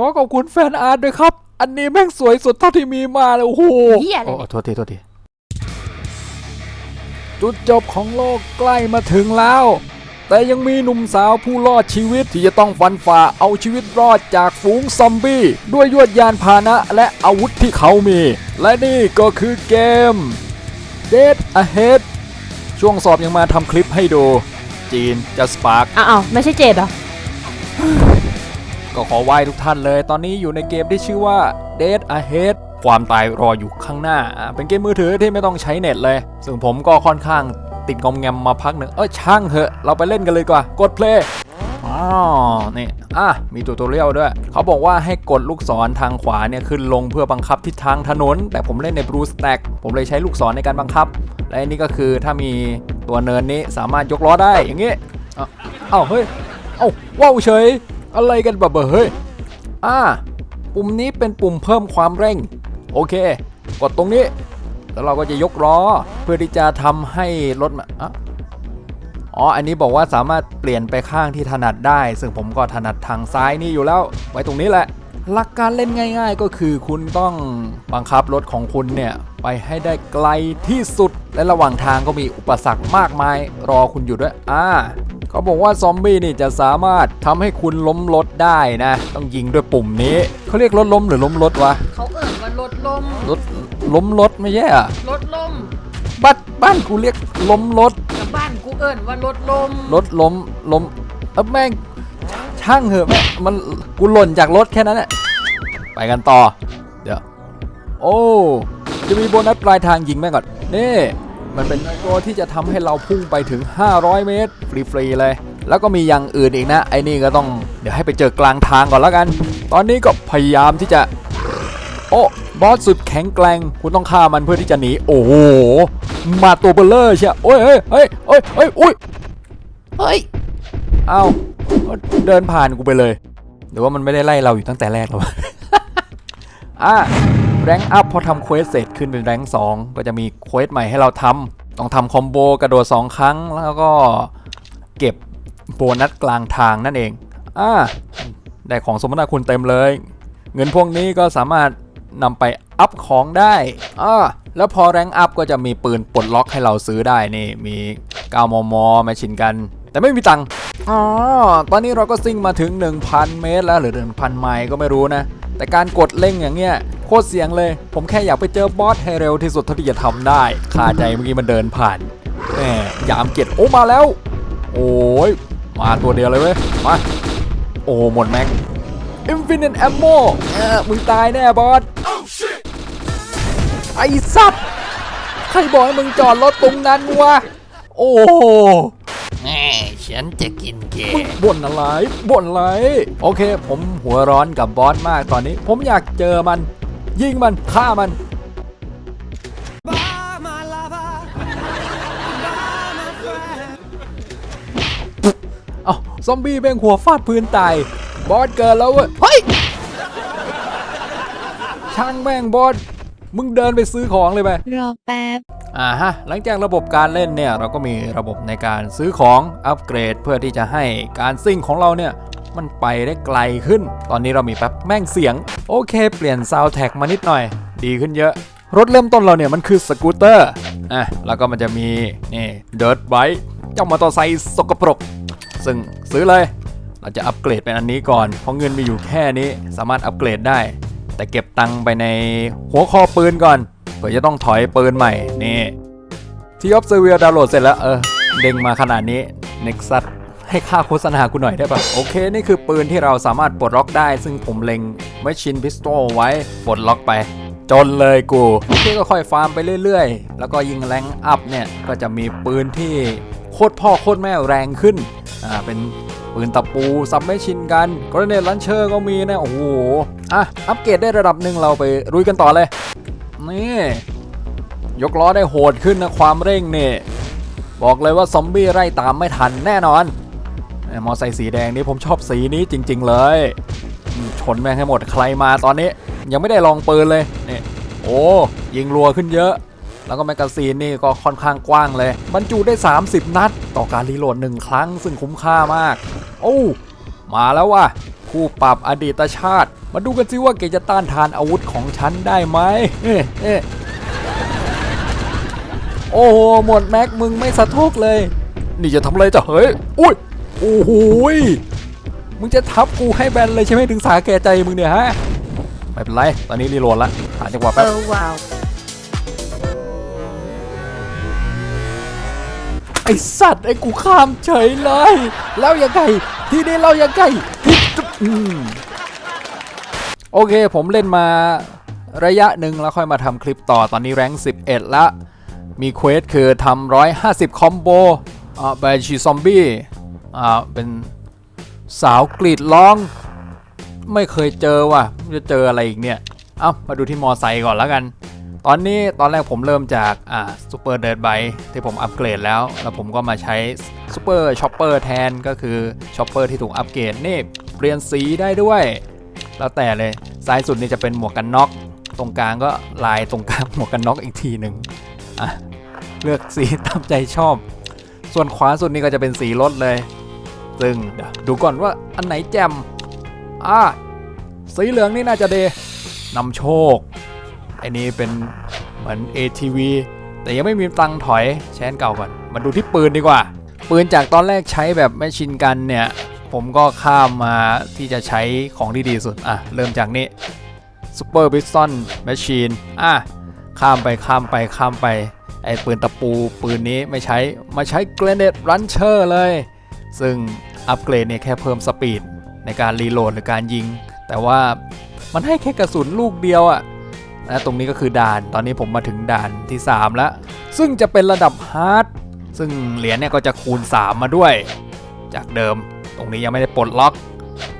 ขอขอบคุณแฟนอาร์ตด้วยครับ อันนี้แม่งสวยสุดเท่าที่มีมาเลยโอ้โหเหี้ยอะไรโอ้โทษทีโทษทีจุดจบของโลกใกล้มาถึงแล้ว แต่ยังมีหนุ่มสาวผู้รอดชีวิตที่จะต้องฟันฝ่าเอาชีวิตรอดจากฝูงซอมบี้ ด้วยยวดยานพาหนะและอาวุธที่เขามี และนี่ก็คือเกม Dead Ahead ช่วงสอบยังมาทำคลิปให้ดู จีนจะสปาร์กอ้าวไม่ใช่เจดเหรอ ก็ขอไหว้ทุกท่านเลย ตอนนี้อยู่ในเกมที่ชื่อว่า Dead Ahead ความตายรออยู่ข้างหน้า เป็นเกมมือถือที่ไม่ต้องใช้เน็ตเลย ซึ่งผมก็ค่อนข้างติดงอมแงมมาพักหนึ่ง เอ้ยช่างเหอะ เราไปเล่นกันเลยกว่า กดเพลย์อ๋อนี่อะ มีตัวตัวเรียวด้วย เขาบอกว่าให้กดลูกศรทางขวาเนี่ยขึ้นลงเพื่อบังคับทิศทางถนน แต่ผมเล่นใน Blue Stack ผมเลยใช้ลูกศรในการบังคับ และอันนี้ก็คือถ้ามีตัวเนินนี้สามารถยกล้อได้อย่างงี้เอ้าเอ้าเฮ้ยเอ้าว้าวเฉย อะไรกันแบบเฮ้ย อ่า ปุ่มนี้เป็นปุ่มเพิ่มความเร่ง โอเค กดตรงนี้ แล้วเราก็จะยกล้อ เพื่อที่จะทำให้รถมาอะอ๋อ อันนี้บอกว่าสามารถเปลี่ยนไปข้างที่ถนัดได้ ซึ่งผมก็ถนัดทางซ้ายนี่อยู่แล้ว ไว้ตรงนี้แหละ หลักการเล่นง่าย ๆ ก็คือคุณต้องบังคับรถของคุณเนี่ย ไปให้ได้ไกลที่สุด และระหว่างทางก็มีอุปสรรคมากมาย รอคุณอยู่ด้วย อ่า เขาบอกว่าซอมบี้นี่จะสามารถทำให้คุณล้มรถได้นะ ต้องยิงด้วยปุ่มนี้เขาเรียกรถล้มหรือล้มรถวะเขาเอิ่นว่ารถลมรถล้มรถไม่ใช่อะรถลมบ้านบ้านกูเรียกล้มรถกับบ้านกูเอิ่นว่ารถลมรถล้มล้มเอ้าแม่งช่างเหอะแม่งมันกูหล่นจากรถแค่นั้นแหละไปกันต่อ เดี๋ยว โอ้ จะมีโบนัสปลายทางยิงแม่งก่อน นี่ มันเป็นตัวที่จะทำให้เราพุ่งไปถึง 500 เมตร ฟรีๆเลย แล้วก็มีอย่างอื่นอีกนะ ไอ้นี่ก็ต้องเดี๋ยวให้ไปเจอกลางทางก่อนแล้วกัน ตอนนี้ก็พยายามที่จะ โอ้บอสสุดแข็งแกร่งคุณต้องฆ่ามันเพื่อที่จะหนี โอ้โห มาตัวเบลเลอร์เชียโอ้ยเฮ้ยเฮ้ยเฮ้ยเฮ้ยอุ้ยเฮ้ยเอ้าเดินผ่านกูไปเลยหรือว่ามันไม่ได้ไล่เราอยู่ตั้งแต่แรกหรอวะอะ แรงอัพพอทำเควสเสร็จขึ้นเป็นแรงสองก็จะมีเควสใหม่ให้เราทำต้องทำคอมโบกระโดด 2 ครั้ง แล้วก็เก็บโบนัสกลางทางนั่นเองอะได้ของสมนาคุณเต็มเลย เงินพวกนี้ก็สามารถนำไปอัพของได้อ่าแล้วพอแรงอัพก็จะมีปืนปลดล็อกให้เราซื้อได้นี่มี 9 มมแมชชินกัน แต่ไม่มีตังค์อ๋อตอนนี้เราก็ซิ่งมาถึง 1,000 เมตรแล้วหรือ 1,000 ไมล์ก็ไม่รู้นะ แต่การกดเร่งอย่างเงี้ยโคตรเสียงเลย ผมแค่อยากไปเจอบอสให้เร็วที่สุดเท่าที่จะทำได้คาใจเมื่อกี้มันเดินผ่านแหมยามเกียรติโอ้มาแล้ว โอ้ยมาตัวเดียวเลยเว้ยมาโอ้หมดแม็ก Infinite Ammo เออมึงตายแน่บอสไอ้สัตว์ใครบอกให้มึงจอดรถตรงนั้นวะโอ้ ฉันจะกินแกมึงบ่นอะไรบ่นอะไร โอเค ผมหัวร้อนกับบอสมากตอนนี้ ผมอยากเจอมัน ยิงมันฆ่ามันเอาซอมบี้แม่งหัวฟาดพื้นตาย บอสเกิดแล้วเว้ยเฮ้ยช่างแม่งบอสมึงเดินไปซื้อของเลยไปรอแป๊บ อ่าฮะหลังจากระบบการเล่นเนี่ยเราก็มีระบบในการซื้อของอัปเกรด เพื่อที่จะให้การซิ่งของเราเนี่ยมันไปได้ไกลขึ้น ตอนนี้เรามีแป๊บแม่งเสียง โอเค เปลี่ยนซาวแท็กมานิดหน่อย ดีขึ้นเยอะ รถเริ่มต้นเราเนี่ยมันคือสกูตเตอร์อะแล้วก็มันจะมีนี่เดิร์ b ไบ e เจ้ามอเตอร์ไซค์สกปรก ซึ่งซื้อเลย เราจะอัปเกรดเป็นอันนี้ก่อน เพราะเงินมีอยู่แค่นี้สามารถอัปเกรดได้ แต่เก็บตังค์ไปในหัวข้อปืนก่อน เผื่อจะต้องถอยปืนใหม่นี่ที่ออฟเซเวียดาวน์โหลดเสร็จแล้ว เออ เด้งมาขนาดนี้ Nexus ให้ค่าโฆษณากูหน่อยได้ปะโอเค นี่คือปืนที่เราสามารถปลดล็อกได้ ซึ่งผมเล็ง Machine Pistol ไว้ปลดล็อกไป จนเลยกูโอเคก็ค่อยฟาร์มไปเรื่อยๆ แล้วก็ยิงแรงอัพเนี่ย ก็จะมีปืนที่โคตรพ่อโคตรแม่แรงขึ้น อ่า เป็นปืนตะปูซับไม่ชินกันกรเนตลันเชอร์ก็มีนะ โอ้โห อะ อัปเกรดได้ระดับหนึ่งเราไปรุยกันต่อเลย นี่ ยกล้อได้โหดขึ้นนะความเร่งเนี่ยบอกเลยว่าซอมบี้ไล่ตามไม่ทันแน่นอนมอไซค์สีแดงนี่ผมชอบสีนี้จริง ๆ เลย ชนแม่งให้หมดใครมาตอนนี้ ยังไม่ได้ลองปืนเลยนี่โอ้ยิงรัวขึ้นเยอะ แล้วก็แมกกาซีนนี่ก็ค่อนข้างกว้างเลย บรรจุได้ 30 นัด ต่อการรีโหลดหนึ่งครั้งซึ่งคุ้มค่ามาก โอ้มาแล้วว่ะ คู่ปรับอดีตชาติ มาดูกันสิว่าแกจะต้านทานอาวุธของฉันได้ไหมเอ๊ะเอ๊ะโอ้โหหมดแม็กมึงไม่สะทกเลย นี่จะทำอะไรจะเฮ้ยอุ้ยโอ้โหยมึงจะทับกูให้แบนเลยใช่ไหมถึงสาแก่ใจมึงเนี่ยฮะไม่เป็นไร ตอนนี้รีโหลดละหาจังหวะเอแป๊บอว้าวไอสัตว์ไอกูข้ามเฉยเลย แล้วยังไง ทีนี้เรายังไงที่ อืมโอเคผมเล่นมาระยะหนึ่งแล้วค่อยมาทำคลิปต่อตอนนี้แรงค์11 ละ มีเควสคือทำ150 คอมโบอ่าแบชีซอมบี้อ่าเป็นสาวกรีดร้อง ไม่เคยเจอว่ะจะเจออะไรอีกเนี่ย เอ้ามาดูที่มอไซค์ก่อนแล้วกัน ตอนนี้ตอนแรกผมเริ่มจากอ่าซูเปอร์เดิร์ไบที่ผมอัปเกรดแล้ว แล้วผมก็มาใช้ซูเปอร์ช็อปเปอร์แทนก็คือช็อปเปอร์ที่ถูกอัปเกรดนี่ เปลี่ยนสีได้ด้วย แล้วแต่เลยซ้ายสุดนี่จะเป็นหมวกกันน็อก ตรงกลางก็ลายตรงกลางหมวกกันน็อกอีกทีหนึ่งอะเลือกสีตามใจชอบ ส่วนขวาสุดนี่ก็จะเป็นสีรถเลย ซึ่งดูก่อนว่าอันไหนแจ่มอะสีเหลืองนี่น่าจะเดนำโชคไอ้นี้เป็นเหมือน ATV แต่ยังไม่มีตังถอยใช้อันเก่าก่อนมาดูที่ปืนดีกว่า ปืนจากตอนแรกใช้แบบไม่ชินกันเนี่ย ผมก็ข้ามมาที่จะใช้ของที่ดีสุด อะ เริ่มจากนี้ Super Piston Machine อะ ข้ามไปข้ามไปข้ามไป ไอ้ปืนตะปูปืนนี้ไม่ใช้ มาใช้ Grenade Launcher เลย ซึ่งอัปเกรดเนี่ยแค่เพิ่มสปีดในการรีโหลดหรือการยิง แต่ว่ามันให้แค่กระสุนลูกเดียวอะนะตรงนี้ก็คือด่าน ตอนนี้ผมมาถึงด่านที่ 3 แล้ว ซึ่งจะเป็นระดับฮาร์ด ซึ่งเหรียญเนี่ยก็จะคูณ 3 มาด้วย จากเดิม ตรงนี้ยังไม่ได้ปลดล็อก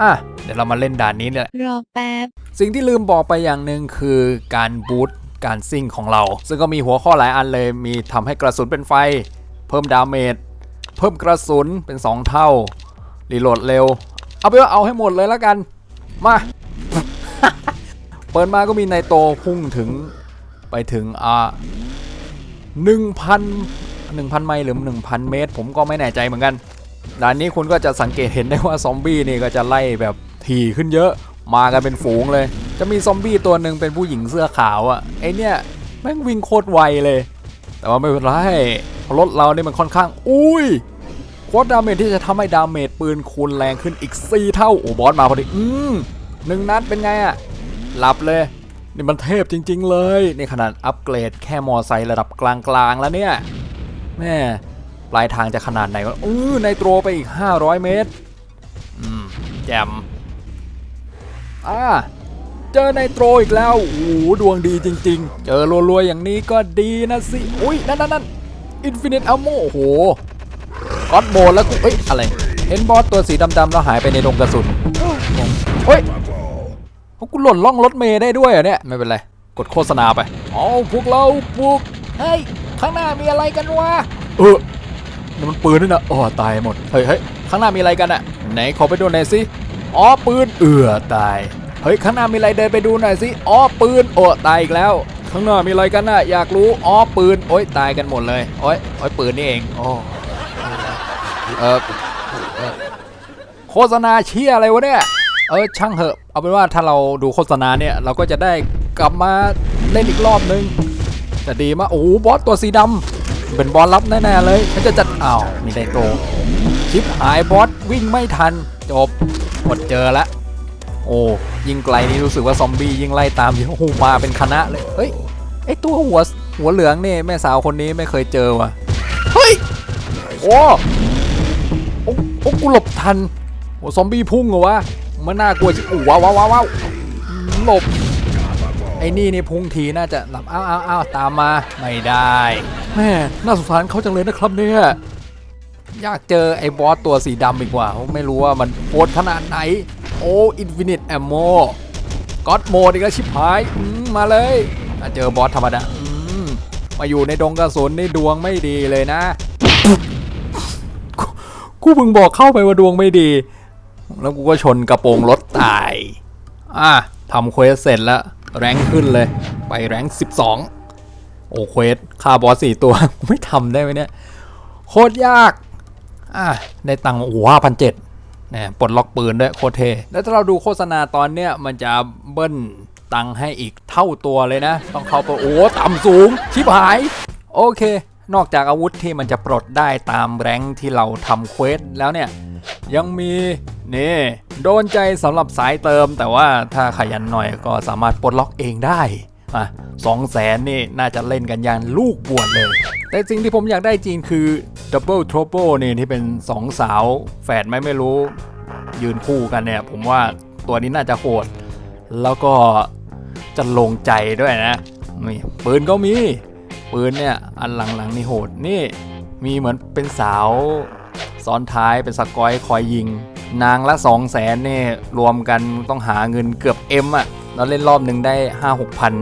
อะเดี๋ยวเรามาเล่นด่านนี้เนี่ยรอแป๊บ สิ่งที่ลืมบอกไปอย่างหนึ่งคือการบูตการซิ่งของเรา ซึ่งก็มีหัวข้อหลายอันเลยมีทำให้กระสุนเป็นไฟ เพิ่มดาเมจเพิ่มกระสุนเป็น 2 เท่า รีโหลดเร็ว เอาไปนว่าเอาให้หมดเลยแล้วกัน มา เปิดมาก็มีไนโตรพุ่งถึงไปถึงอ่าหนึ่งพันหนึ่งพันไมล์หรือหนึ่งพันเมตร ผมก็ไม่แน่ใจเหมือนกัน ด่านนี้คุณก็จะสังเกตเห็นได้ว่าซอมบี้นี่ก็จะไล่แบบถี่ขึ้นเยอะ มากันเป็นฝูงเลย จะมีซอมบี้ตัวหนึ่งเป็นผู้หญิงเสื้อขาวอะ่ะไอเนี่ยแม่งวิ่งโคตรไวเลย แต่ว่าไม่เป็นไรรถเราเนี่ยมันค่อนข้าง อุ้ยโคตรดาเมจที่จะทำให้ดาเมจปืนคูณแรงขึ้นอีก 4 เท่า โอ้บอสมาพอดี อืมหนึ่งนัดเป็นไงอะ่ะหลับเลย นี่มันเทพจริง ๆ เลย ในขนาดอัปเกรดแค่มอไซค์ระดับกลางๆแล้วเนี่ยแม่ ปลายทางจะขนาดไหนวะอือในโตรไปอีก 500 เมตร อืม แจมอ่าเจอในโตรอีกแล้วโอ้โหดวงดีจริง ๆ เจอรัวๆอย่างนี้ก็ดีนะสิ อุ้ย นั่นนั่นนั่นอินฟินิตอัลโมโอ้โหก็อดโหมดแล้วกูเอ้ย อะไร เห็นบอสตัวสีดำๆแล้วหายไปในดงกระสุนเฮ้ยเพราะกูหล่นล่องรถเมย์ได้ด้วยเหรอเนี่ย ไม่เป็นไร กดโฆษณาไปเอาพวกเราพวกเฮ้ย ข้างหน้ามีอะไรกันวะ เออ นี่มันปืนนี่นะอ๋อตายหมด เฮ้ยเฮ้ยข้างหน้ามีอะไรกันอะไหนขอไปดูหน่อยสิอ๋อปืนเอือตาย เฮ้ยข้างหน้ามีอะไรเดินไปดูหน่อยสิอ๋อปืนโอ้ตายอีกแล้ว ข้างหน้ามีอะไรกันน่ะอยากรู้อ๋อปืนโอ้ยตายกันหมดเลยโอ้ยโอ้ยปืนนี่เองโอ้เออเออโฆษณาเชี่ยอะไรวะเนี่ยเออช่างเหอะ เอาเป็นว่าถ้าเราดูโฆษณาเนี่ยเราก็จะได้กลับมาเล่นอีกรอบนึง จะดีมากโอ้โหบอสตัวสีดำ เป็นบอสลับแน่ๆเลยฉันจะจัดอ้าวมีไดโตชิปหายบอสวิ่งไม่ทัน จบหมดเจอละโอ้ยิงไกลนี่รู้สึกว่าซอมบี้ยิงไล่ตามอยู่โอ้โหมาเป็นคณะเลยเฮ้ยไอตัวหัวหัวเหลืองนี่แม่สาวคนนี้ไม่เคยเจอว่ะเฮ้ยโอ้โอ้โอ้กูหลบทันโอ้ซอมบี้พุ่งเหรอวะมันน่ากลัวจิ๋วว้าวว้าวว้าวหลบ ไอ้นี่นี่พุงทีน่าจะหลับอ้าวอ้าวอ้าวตามมาไม่ได้แม่น่าสงสารเขาจังเลยนะครับเนี่ยอยากเจอไอ้บอสตัวสีดำอีกว่าผมไม่รู้ว่ามันโหดขนาดไหน โอ้อินฟินิตแอมโมก็อดโหมดอีกแล้วชิบหายอืมมาเลยอะเจอบอสธรรมดาอืมมาอยู่ในดงกระสุนนี่ดวงไม่ดีเลยนะกูกูเพิ่งบอกเข้าไปว่าดวงไม่ดี แล้วกูก็ชนกระโปรงรถตาย อะทำเควสเสร็จแล้ว แรงขึ้นเลย ไปแรง12 โอ้เควสฆ่าบอสสี่ตัว ไม่ทำได้ไหมเนี่ย โคตรยาก อะได้ตังค์โอ้ห้าพันเจ็ดเนี่ยปลดล็อกปืนด้วยโคตรเท แล้วถ้าเราดูโฆษณาตอนเนี้ยมันจะเบิ้ลตังค์ให้อีกเท่าตัวเลยนะ ต้องเข้าไปโอ้ต่ำสูง ชิบหาย โอเค นอกจากอาวุธที่มันจะปลดได้ตามแรงที่เราทำเควสแล้วเนี่ย ยังมี นี่ โดนใจสำหรับสายเติม แต่ว่าถ้าขยันหน่อยก็สามารถปลดล็อกเองได้อะสองแสนนี่น่าจะเล่นกันอย่างลูกบวชเลย แต่สิ่งที่ผมอยากได้จริงคือ Double Trouble นี่ที่เป็นสองสาวแฝดไหมไม่รู้ ยืนคู่กันเนี่ย ผมว่าตัวนี้น่าจะโหด แล้วก็จะลงใจด้วยนะนี่ปืนก็มี ปืนเนี่ย อันหลังๆนี่โหดนี่ มีเหมือนเป็นสาวซ้อนท้ายเป็นสกอยคอยยิง นางละ 2 0 0แสนเนี่ยรวมกันต้องหาเงินเกือบเอ็มอะเราเล่นรอบหนึ่งได้ 5 6พัน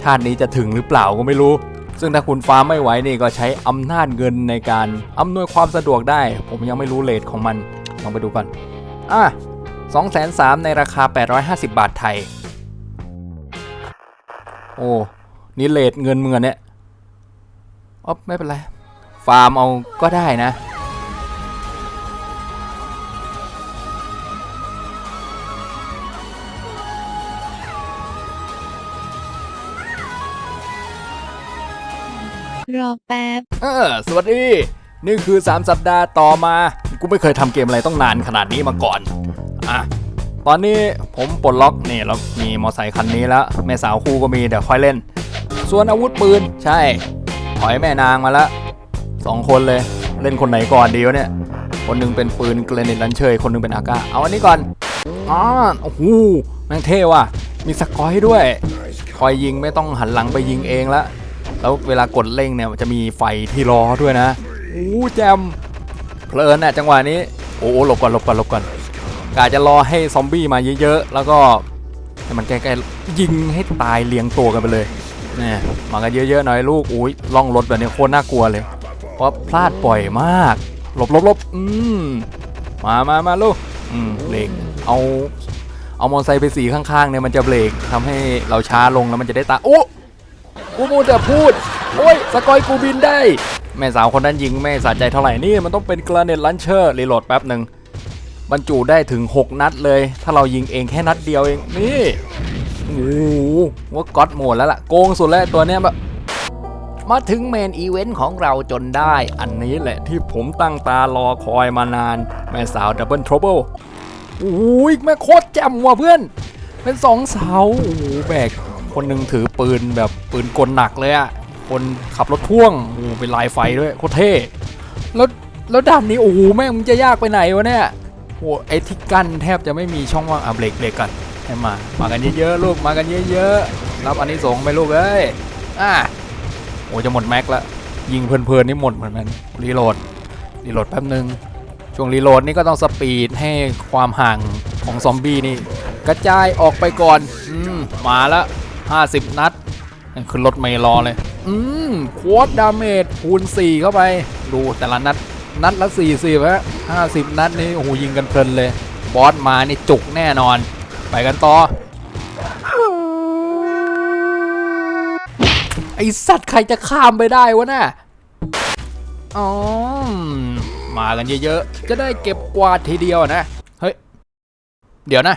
ชาตินี้จะถึงหรือเปล่าก็ไม่รู้ ซึ่งถ้าคุณฟ้าไม่ไหวนี่ก็ใช้อำนาจเงินในการอำนวยความสะดวกได้ ผมยังไม่รู้เลทของมัน ลองไปดูก่อนอะ2 3 0 0 0ในราคา 850 บาทไทย โอ้นี่เลทเงินเมือนเนี่ยอ๋อไม่เป็นไร ฟาร์มเอาก็ได้นะ อแป๊บ เออสวัสดี นี่คือ 3 สัปดาห์ต่อมา กูไม่เคยทำเกมอะไรต้องนานขนาดนี้มาก่อน อะ ตอนนี้ผมปลดล็อกนี่แล้วมีมอไซค์คันนี้แล้ว แม่สาวคู่ก็มีเดี๋ยวค่อยเล่น ส่วนอาวุธปืน ใช่ ถอยแม่นางมาล้วสองคนเลย เล่นคนไหนก่อนดีวะเนี่ย คนหนึงเป็นปืนเกรเนตลันเชย คนหนึงเป็นอากาเอาอันนี้ก่อนอ๋อโอ้โหแม่งเท่ว่ะ มีสกอยด้วย คอยยิงไม่ต้องหันหลังไปยิงเองละ แล้วเวลากดเร่งเนี่ยมันจะมีไฟที่ล้อด้วยนะโอ้แจมเพลินอะจังหวะนี้โอ้หลบก่อนหลบก่อนหลบก่อนกะจะรอให้ซอมบี้มาเยอะๆ แล้วก็ให้มันใกล้ๆยิงให้ตายเลียงตัวกันไปเลยนี่มากันเยอะๆหน่อยลูกอุ้ยล่องรถแบบนี้โคตรน่ากลัวเลย เพราะพลาดบ่อยมาก หลบหลบหลบอืมมามามาลูกอืมเบรกเอาเอามอเตอร์ไซค์ไปสีข้างๆเนี่ยมันจะเบรกทำให้เราช้าลงแล้วมันจะได้ตาโอ้ กูมูแต่พูด โอ้ย สกอยกูบินได้ แม่สาวคนนั้นยิงไม่สะใจเท่าไหร่นี่มันต้องเป็นกระเน็ตลันเชอร์รีโหลดแป๊บหนึ่งบรรจุได้ถึง 6 นัดเลย ถ้าเรายิงเองแค่นัดเดียวเองนี่โอ้โหว่าก๊อตโหมดแล้วล่ะโกงสุดแล้วตัวเนี้ยแบบมาถึงเมนอีเวนต์ของเราจนได้ อันนี้แหละที่ผมตั้งตารอคอยมานาน แม่สาวดับเบิลทรเบิลโอ้ยแม่โคตรแจ่มว่ะเพื่อน เป็นสองสาวโอ้โหแบก คนหนึ่งถือปืนแบบปืนกลหนักเลยอะคนขับรถพ่วงโอ้เป็นลายไฟด้วยโคตรเท่แล้วแล้วด่านนี้โอ้โหแม่งมันจะยากไปไหนวะเนี่ยโอ้ไอ้ที่กั้นแทบจะไม่มีช่องว่างอะเบรกเบรกกันให้มา มากันเยอะๆลูกมากันเยอะๆรับอันนี้ส่งไปลูกเอ้ยอะโอ้จะหมดแม็กละยิงเพลินๆนี่หมดเหมือนกันรีโหลดรีโหลดแป๊บนึงช่วงรีโหลดนี่ก็ต้องสปีดให้ความห่างของซอมบี้นี่ กระจายออกไปก่อน อืม มาแล้ว 50 นัดขึ้นรถไม่รอเลย อืมโควอดดาเมจคูณ 4 เข้าไป ดูแต่ละนัด นัดละ 40ฮะ50 นัดนี่โอ้โหยิงกันเพลินเลย บอสมานี่จุกแน่นอน ไปกันต่อ ไอสัตว์ใครจะข้ามไปได้วะน่ะอ๋อ มากันเยอะๆ จะได้เก็บกวาดทีเดียวนะ เฮ้ย เดี๋ยวนะ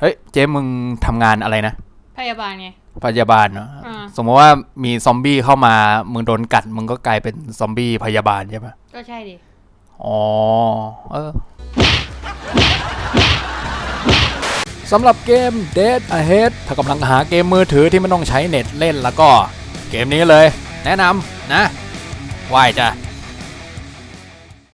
เฮ้ย เจ๊มึงทำงานอะไรนะ พยาบาลไง พยาบาลเนาะอ่า สมมติว่ามีซอมบี้เข้ามามึงโดนกัด มึงก็กลายเป็นซอมบี้พยาบาลใช่ปะก็ใช่ดิ อ๋อเออสำหรับเกม Dead Ahead ถ้ากำลังหาเกมมือถือที่ไม่ต้องใช้เน็ตเล่นแล้วก็ เกมนี้เลย แนะนำนะไหวายจ้ะ